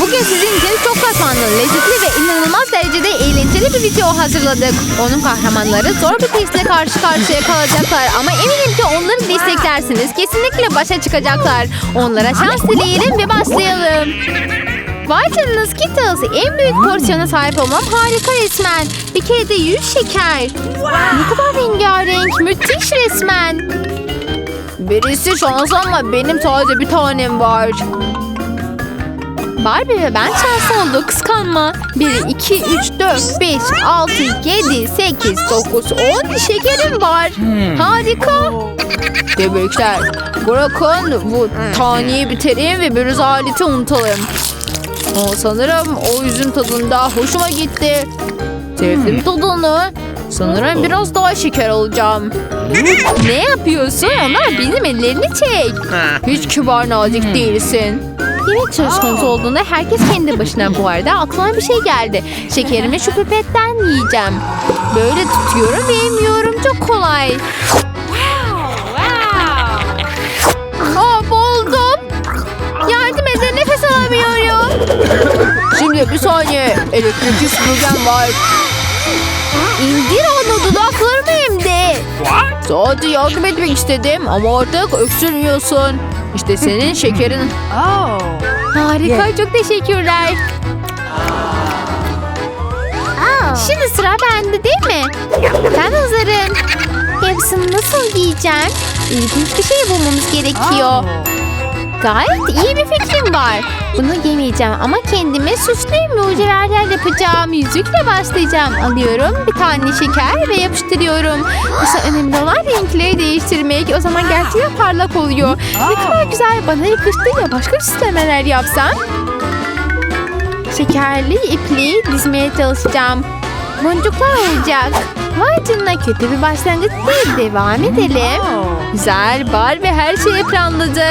Bugün sizin için çok katmanlı, lezzetli ve inanılmaz derecede eğlenceli bir video hazırladık. Onun kahramanları zor bir testle karşı karşıya kalacaklar ama eminim ki onları desteklersiniz. Kesinlikle başa çıkacaklar. Onlara şans dileyelim ve başlayalım. Vay canına Skittles. En büyük porsiyona sahip olmam harika resmen. Bir kere de 100 şeker. Ne kadar rengarenk. Müthiş resmen. Birisi şans ama benim sadece bir tanem var. Barbie ve ben şanslı oldu kıskanma. 1, 2, 3, 4, 5, 6, 7, 8, 9, 10 şekerim var. Harika. Tebrikler. Bırakın bu taneyi bitirelim ve bir aleti unutalım. Aa, sanırım o yüzün tadında hoşuma gitti. Sevdim tadını. Sanırım biraz daha şeker alacağım. ne yapıyorsun? Onlar benim ellerini çek. Hiç kibar nazik değilsin. Yemek söz konusu olduğunda herkes kendi başına bu arada aklıma bir şey geldi. Şekerimi şu pipetten yiyeceğim. Böyle tutuyorum ve yemiyorum çok kolay. Aa boğuldum. Yardım edin nefes alamıyorum. Şimdi bir saniye elektrikli süpürgem var. İndir onu dudaklarımı emdi. Sadece yardım etmek istedim ama artık öksürmüyorsun. İşte senin şekerin. Harika çok teşekkürler. Şimdi sıra bende değil mi? Ben hazırım. Hepsini nasıl giyeceğim? İlginç bir şey bulmamız gerekiyor. Gayet iyi bir fikrim var. Bunu giymeyeceğim ama kendime süslü mucizeler yapacağım. Yüzükle başlayacağım. Alıyorum bir tane şeker ve yapıştırıyorum. Aslında önemli olan renkleri değiştirmek. O zaman gerçekten parlak oluyor. Ne kadar güzel bana yakıştı ya başka süslemeler yapsam. Şekerli ipliği dizmeye çalışacağım. Boncuklar olacak. Canına kötü bir başlangıç değil. Devam edelim. Güzel, bar ve her şeyi planladı.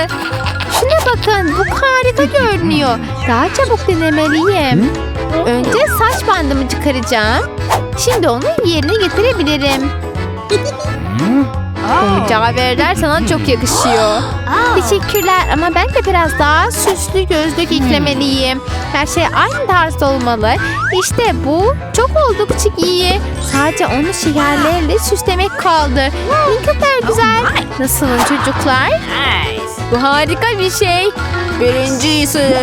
Şuna bakın, bu harika görünüyor. Daha çabuk denemeliyim. Önce saç bandımı çıkaracağım. Şimdi onu yerine getirebilirim. Bu mücevherler sana çok yakışıyor. Teşekkürler ama ben de biraz daha süslü gözlük eklemeliyim. Her şey aynı tarzda olmalı. İşte bu çok oldukça iyi. Sadece onu şekerlerle süslemek kaldı. Ne kadar güzel. Nasılın çocuklar? Bu harika bir şey. Birincisin.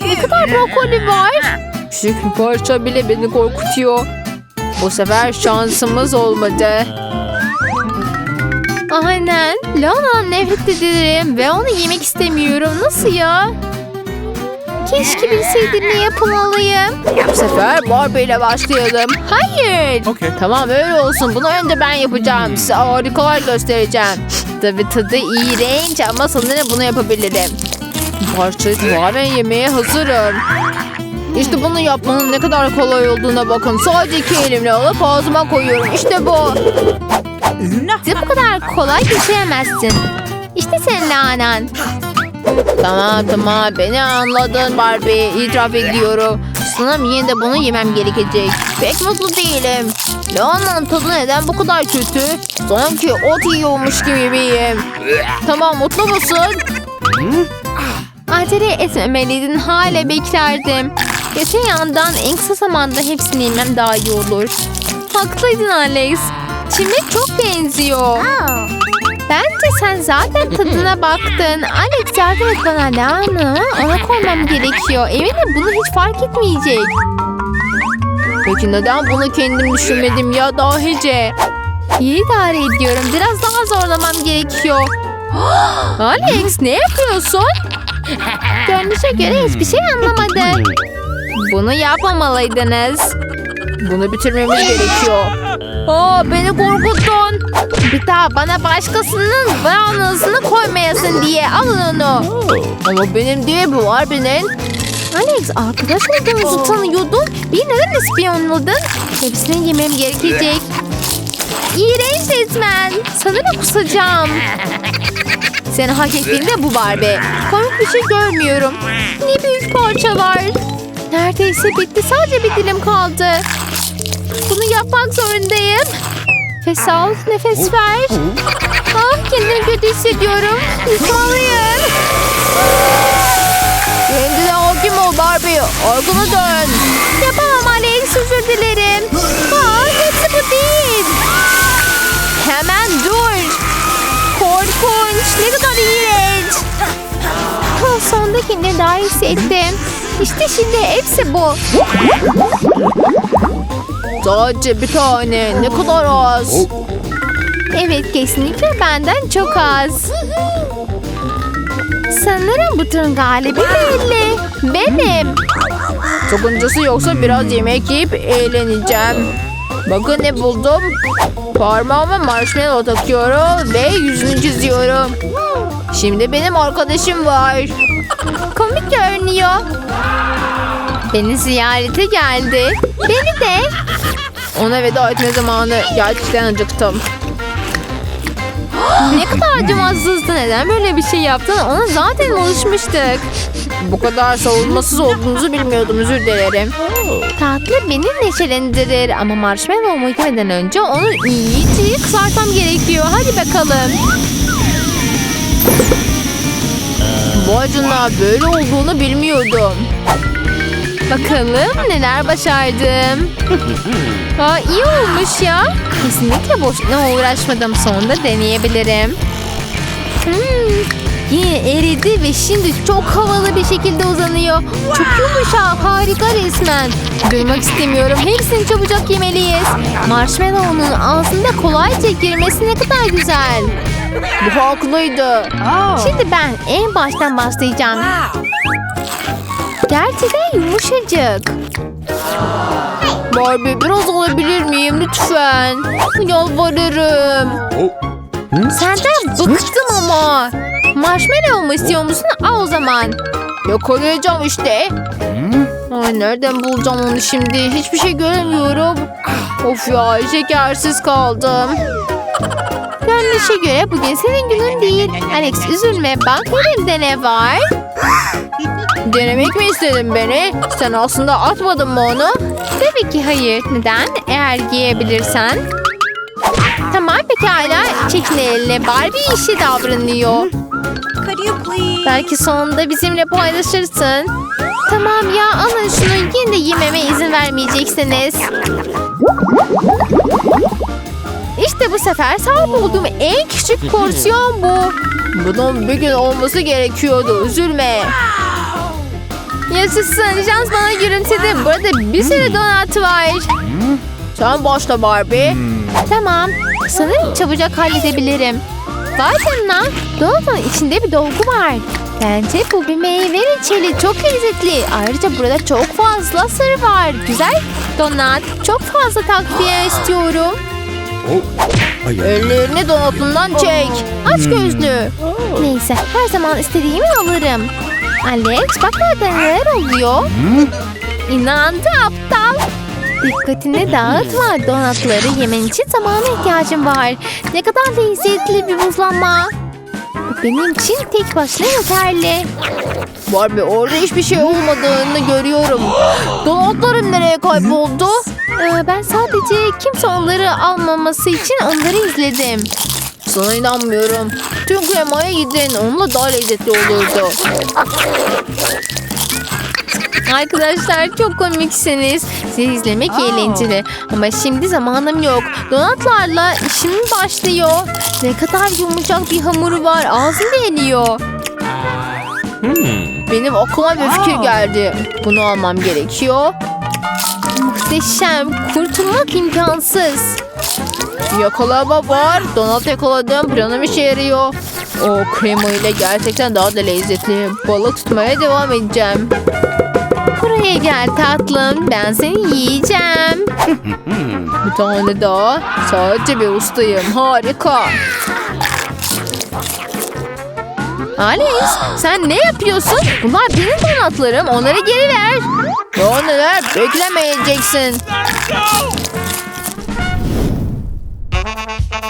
Ne kadar brokoli var? Küçük bir parça bile beni korkutuyor. Bu sefer şansımız olmadı. Aynen. Lana'dan nefret ederim ve onu yemek istemiyorum. Nasıl ya? Keşke bilseydim ne yapmalıyım. Bu sefer Barbie ile başlayalım. Hayır. Okay. Tamam öyle olsun. Bunu önce ben yapacağım. Size harikalar göstereceğim. Tabii tadı iğrenç ama sanırım bunu yapabilirim. Parçayı tamamen yemeye hazırım. İşte bunu yapmanın ne kadar kolay olduğuna bakın. Sadece iki elimle alıp ağzıma koyuyorum. İşte bu. Size bu kadar kolay geçiremezsin. İşte senin lanen. Tamam tamam beni anladın Barbie. İtiraf ediyorum. Sanırım yine de bunu yemem gerekecek. Pek mutlu değilim. Lahananın tadı neden bu kadar kötü? Sanki ot yiyormuş gibiyim. Tamam mutlu musun? Acele etmemeliydin hala beklerdim. Öte yandan en kısa zamanda hepsini yemem daha iyi olur. Haklıydın Alex. Çimlik çok benziyor. Bence sen zaten tadına baktın. Alex yardım et bana lahana. Ona koymam gerekiyor. Eminim bunu hiç fark etmeyecek. Peki neden bunu kendim düşünmedim ya dahice? İyi idare ediyorum. Biraz daha zorlamam gerekiyor. Alex ne yapıyorsun? Görünüşe göre hiçbir şey anlamadı. Bunu yapmamalıydınız. Bunu bitirmemiz gerekiyor. Aa beni korkuttun. Bir daha bana başkasının brownie'sını koymayasın diye alın onu. Ama benim değil bu var benim. Alex arkadaş olduğunuzu tanıyordum. Bir neden ispiyonladın? Hepsini yemem gerekecek. İğrenç resmen. Sanırım kusacağım. Sen hak ettiğinde bu Barbie. Komik bir şey görmüyorum. Ne büyük parçalar. Neredeyse bitti. Sadece bir dilim kaldı. Bunu yapmak zorundayım. Nefes al, nefes ver. Ah kendimi kötü hissediyorum. Yutmalıyım. Arkana dön. Yapamam Alex özür dilerim. Aa, hepsi bu değil. Hemen dur. Korkunç. Ne kadar iğrenç. Ha, sonunda kendimi daha iyi hissettim. İşte şimdi hepsi bu. Sadece bir tane. Ne kadar az. Evet kesinlikle benden çok az. Sanırım bu turun galibi belli. Benim. Sakıncası yoksa biraz yemek yiyip eğleneceğim. Bakın ne buldum. Parmağıma marshmallow takıyorum ve yüzünü çiziyorum. Şimdi benim arkadaşım var. Komik görünüyor. Beni ziyarete geldi. Beni de. Ona veda etme zamanı. Gerçekten acıktım. ne kadar acımasızdı. Neden böyle bir şey yaptın? Ona zaten alışmıştık. Bu kadar savunmasız olduğunuzu bilmiyordum. Özür dilerim. Tatlı beni neşelendirir. Ama marshmallow yemeden önce onu iyice kızartmam gerekiyor. Hadi bakalım. Acına böyle olduğunu bilmiyordum. Bakalım neler başardım. Aa, iyi olmuş ya. Kesinlikle boşuna uğraşmadım. Sonunda deneyebilirim. Hmm, yine eridi ve şimdi çok havalı bir şekilde uzanıyor. Çok yumuşak, harika resmen. Duymak istemiyorum. Hepsini çabucak yemeliyiz. Marshmallow'un ağzında kolayca girmesi ne kadar güzel. Bu haklıydı. Şimdi ben en baştan başlayacağım. Gerçekten yumuşacık. Barbie biraz alabilir miyim lütfen? Yalvarırım. Senden bıktım ama. Marshmallow mu istiyor musun? Al o zaman. Yakalayacağım işte. Ay, nereden bulacağım onu şimdi? Hiçbir şey göremiyorum. Of ya şekersiz kaldım. Görünüşe göre bugün senin günün değil. Alex üzülme bak elimde ne var? Denemek mi istedin beni? Sen aslında atmadın mı onu? Tabii ki hayır. Neden? Eğer giyebilirsen. Tamam pekala. Çekin eline. Barbie işi davranıyor. Belki sonunda bizimle paylaşırsın. Tamam ya alın şunu yine de yememe izin vermeyeceksiniz. İşte bu sefer sahip olduğum en küçük porsiyon bu. Bunun bir gün olması gerekiyordu. Üzülme. Yaşasın. Şans bana gülümsedi. Burada bir sürü donat var. Sen başla Barbie. Tamam. Sanırım çabucak halledebilirim. Vay canına. Donatın içinde bir dolgu var. Bence bu bir meyve reçeli. Çok lezzetli. Ayrıca burada çok fazla sır var. Güzel donat. Çok fazla takviye istiyorum. Ellerini donatından çek. Aç gözlü. Neyse her zaman istediğimi alırım. Alex bak orada neler oluyor. İnandı aptal. Dikkatini dağıtma. Donatları yemen için zamana ihtiyacım var. Ne kadar lezzetli bir buzlanma. Bu Benim için tek başına yeterli. Barbie orada hiçbir şey olmadığını görüyorum. Donatlarım nereye kayboldu? Ee, ben sadece kimse onları almaması için onları izledim. Sana inanmıyorum. Tüm kremaya gidin. Onunla daha lezzetli olurdu. Arkadaşlar çok komiksiniz. Sizi izlemek eğlenceli. Ama şimdi zamanım yok. Donatlarla işim başlıyor. Ne kadar yumuşak bir hamuru var. Ağzım eriyor. Benim aklıma bir fikir geldi. Bunu almam gerekiyor. Muhteşem. Kurtulmak imkansız. Yakalama var. Donat yakaladım. Planım işe yarıyor. O krema ile gerçekten daha da lezzetli. Balık tutmaya devam edeceğim. Buraya gel tatlım. Ben seni yiyeceğim. Bir tane daha. Sadece bir ustayım. Harika. Alex sen ne yapıyorsun? Bunlar benim donatlarım. Onları geri ver. Neler? Beklemeyeceksin.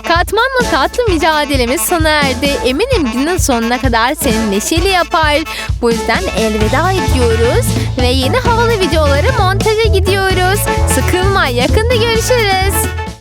Katmanla tatlı mücadelemiz sona erdi. Eminim günün sonuna kadar seni neşeli yapar. Bu yüzden elveda ediyoruz ve yeni havalı videoları montaja gidiyoruz. Sıkılma yakında görüşürüz.